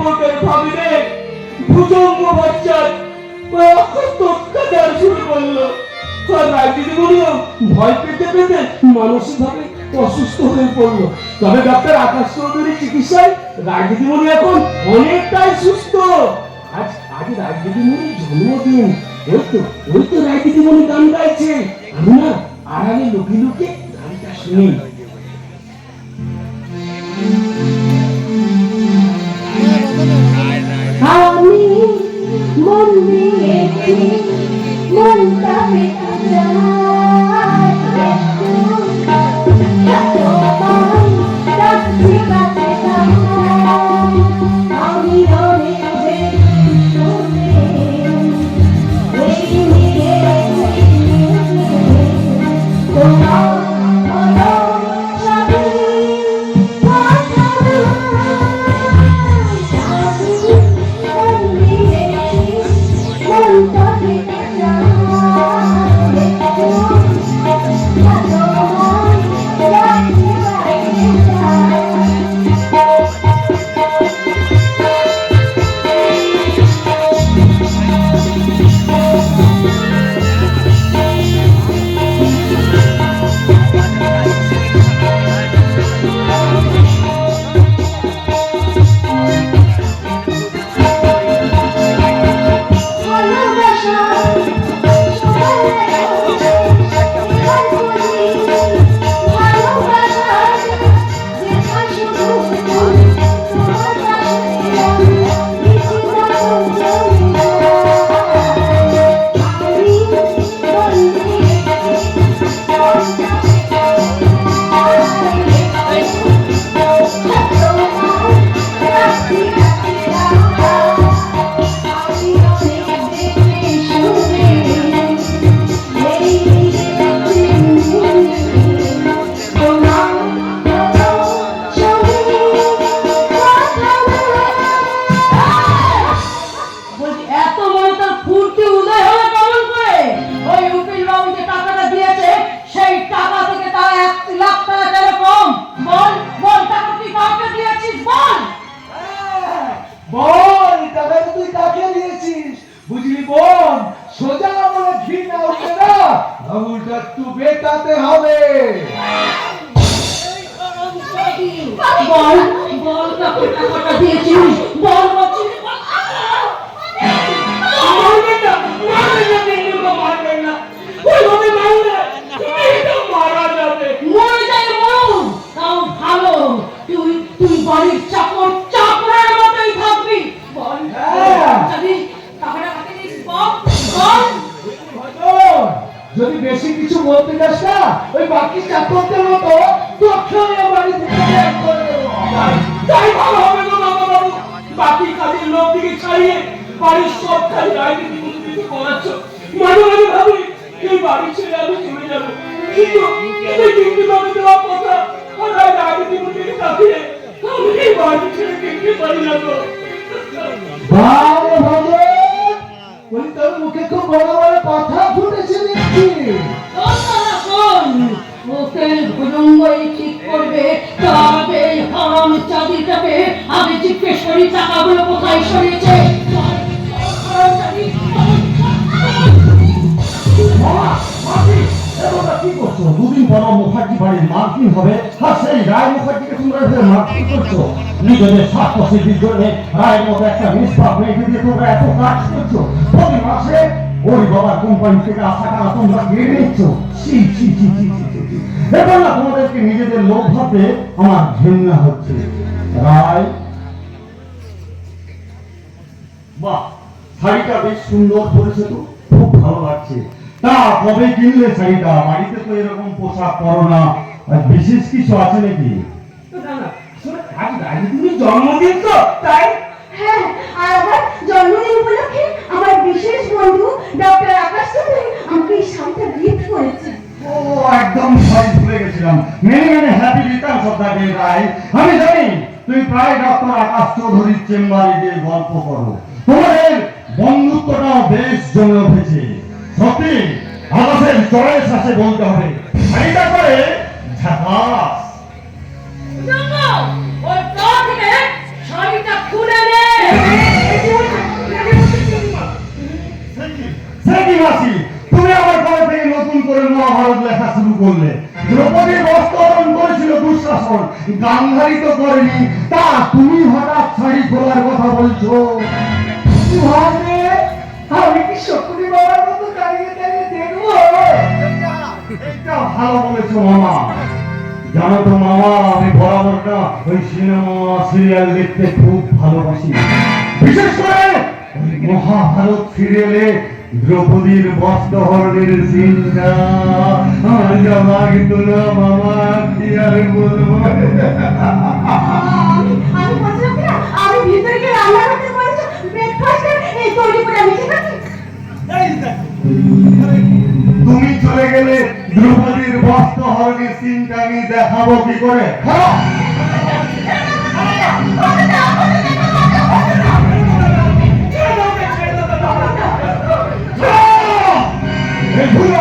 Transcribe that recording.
সম্পর্কের ভাবিনে ভুজঙ্গ বাচ্চার অত্যাচার শুরু করল আর রাজনীতি বলিও ভয় পেতে পেতে অসুস্থ হয়ে পড়ল। তবে ডাক্তার আকাশ চৌধুরীর চিকিৎসায় রাজনীতি এখন অনেকটাই সুস্থ। আজ আজ রাজনীতি মনির জন্মদিন, ওই তো গান গাইছে। আমি না আড়ালে লুকিয়ে লুকিয়ে গানটা শুনি। একটু বেটাতে হবে। বল বল না কথা দিয়েছিস। যাস না ওই বাকি চাকরদের মতো তোকেও বাড়ি থেকে তাই- ভালো হবে না, বাবা বাবু? বাকি কাজের লোক দিকে ছাড়িয়ে বাড়ির সব কাজ রাজনীতি মন্ত্রীকে করাচ্ছ মাঝে মাঝে ভাবি, এই বাড়ি ছেড়ে আমি চলে যাব। কিন্তু কিন্তু কিন্তু কথা আর রাজনীতি মন্ত্রীকে নিজেদের তোমাদেরকে নিজেদের লোক ভাবতে আমার ঘৃণা হচ্ছে। রায়? বাহ, শাড়িটা বেশ সুন্দর করেছে তো। খুব ভালো লাগছে। তা কবে কিনলে শাড়িটা? বাড়িতে তো এরকম পোশাক পরো না। বিশেষ কিছু আছে নাকি? জন্মদিন তো তাই? হ্যাঁ আর আমার জন্মদিন উপলক্ষে আমার বিশেষ বন্ধু ডক্টর আকাশ চৌধুরী আমাকে এই শাড়িটা গিফট করেছে। ও একদম সরি ভুলে গেছিলাম। মেনে মেনে হ্যাপি ডে রাই আমি জানি তুমি প্রায় ডক্টর আকাশ চৌধুরীর চেম্বারে গিয়ে গল্প করো। তোমাদের বন্ধুত্বটাও বেশ জমে উঠেছে। সত্যি আমাদের চয়েস আছে বলতে হবে। এটা করে ঝাঁকাস তুমি আমার ঘরে থেকে নতুন করে মহাভারত লেখা শুরু করলে। দ্রৌপদীর করেছিল দুঃশাসন গান্ধারী তো করেনি। তা তুমি হঠাৎ শাড়ি খোলার কথা বলছো? এটা ভালো বলেছ মামা। জানো তো মামা, আমি বরাবরটা ওই সিনেমা, সিরিয়াল দেখতে খুব ভালোবাসি। বিশেষ করে মহাভারত সিরিয়ালে দ্রৌপদীর বস্ত্রহরণের সিনটা। আমার লাগতো না, মামা, কি আর বলব? আমি দেখাবো কি করে ভুলো